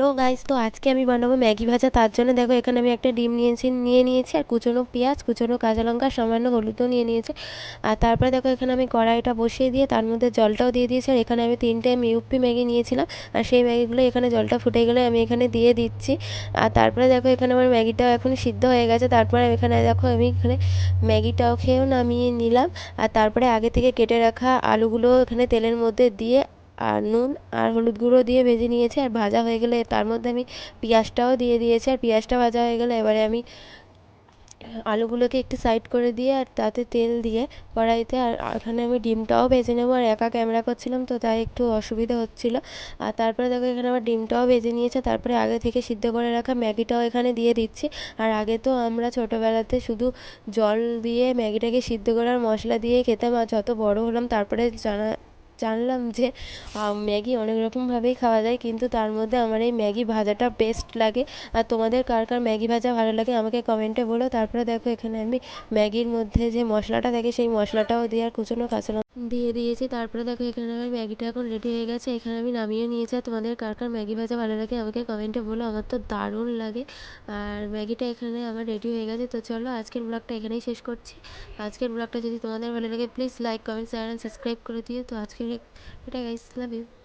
Hello guys, তো আজকে আমি বানাবো ম্যাগি ভাজা। তার জন্য দেখো, এখানে আমি একটা ডিম নিয়েছি, নিয়ে নিয়েছি, আর কুচনো পেঁয়াজ, কুচনো কাঁচা লঙ্কা, সামান্য হলুদও নিয়ে নিয়েছি। আর তারপরে দেখো, এখানে আমি কড়াইটা বসিয়ে দিয়ে, তার মধ্যে জলটাও দিয়ে দিয়েছি, আর এখানে আমি তিনটে ইউপি ম্যাগি নিয়েছিলাম। আর সেই ম্যাগিগুলো, এখানে জলটা ফুটে গেলে আমি এখানে দিয়ে দিচ্ছি। আর তারপরে দেখো, এখানে আমার ম্যাগিটাও এখন সিদ্ধ হয়ে গেছে। তারপরে এখানে দেখো, আমি এখানে ম্যাগিটাও খেয়েও নামিয়ে নিলাম। আর তারপরে আগে থেকে কেটে রাখা আলুগুলো এখানে তেলের মধ্যে দিয়ে আর নুন আর হলুদ গুঁড়ো দিয়ে ভেজে নিয়েছি আর ভাজা হয়ে গেলে তার মধ্যে আমি পেঁয়াজটাও দিয়ে দিয়েছি। আর পেঁয়াজটা ভাজা হয়ে গেলে এবারে আমি আলুগুলোকে একটু সাইড করে দিয়ে আর তাতে তেল দিয়ে কড়াইতে আর এখানে আমি ডিমটাও ভেজে নেব। আর একা ক্যামেরা করছিলাম তো তাই একটু অসুবিধা হচ্ছিল। আর তারপরে দেখো এখানে আমার ডিমটাও ভেজে নিয়েছে। তারপরে আগে থেকে সিদ্ধ করে রাখা ম্যাগিটাও এখানে দিয়ে দিচ্ছি। আর আগে তো আমরা ছোটোবেলাতে শুধু জল দিয়ে ম্যাগিটাকে সিদ্ধ করে আর মশলা দিয়ে খেতাম। আর যত বড় হলাম তারপরে জানা জানলাম যে ম্যাগি অনেক রকমভাবেই খাওয়া যায়, কিন্তু তার মধ্যে আমার এই ম্যাগি ভাজাটা বেস্ট লাগে। আর তোমাদের কার কার ম্যাগি ভাজা ভালো লাগে আমাকে কমেন্টে বলো। তারপরে দেখো এখানে আমি ম্যাগির মধ্যে যে মশলাটা থাকে, সেই মশলাটাও দিয়ে আর কুচনো কাঁচা দিয়ে দিয়েছি। তারপরে দেখো এখানে আমার ম্যাগিটা এখন রেডি হয়ে গেছে। এখানে আমি নামিয়ে নিয়েছি। আর তোমাদের কার কার ম্যাগি ভাজা ভালো লাগে আমাকে কমেন্টে বলো। আমার তো দারুণ লাগে। আর ম্যাগিটা এখানে আমার রেডি হয়ে গেছে। তো চলো আজকের ব্লগটা এখানেই শেষ করছি। আজকের ব্লগটা যদি তোমাদের ভালো লাগে please like comment share and subscribe করে দিও। তো আজকের direct guys love you.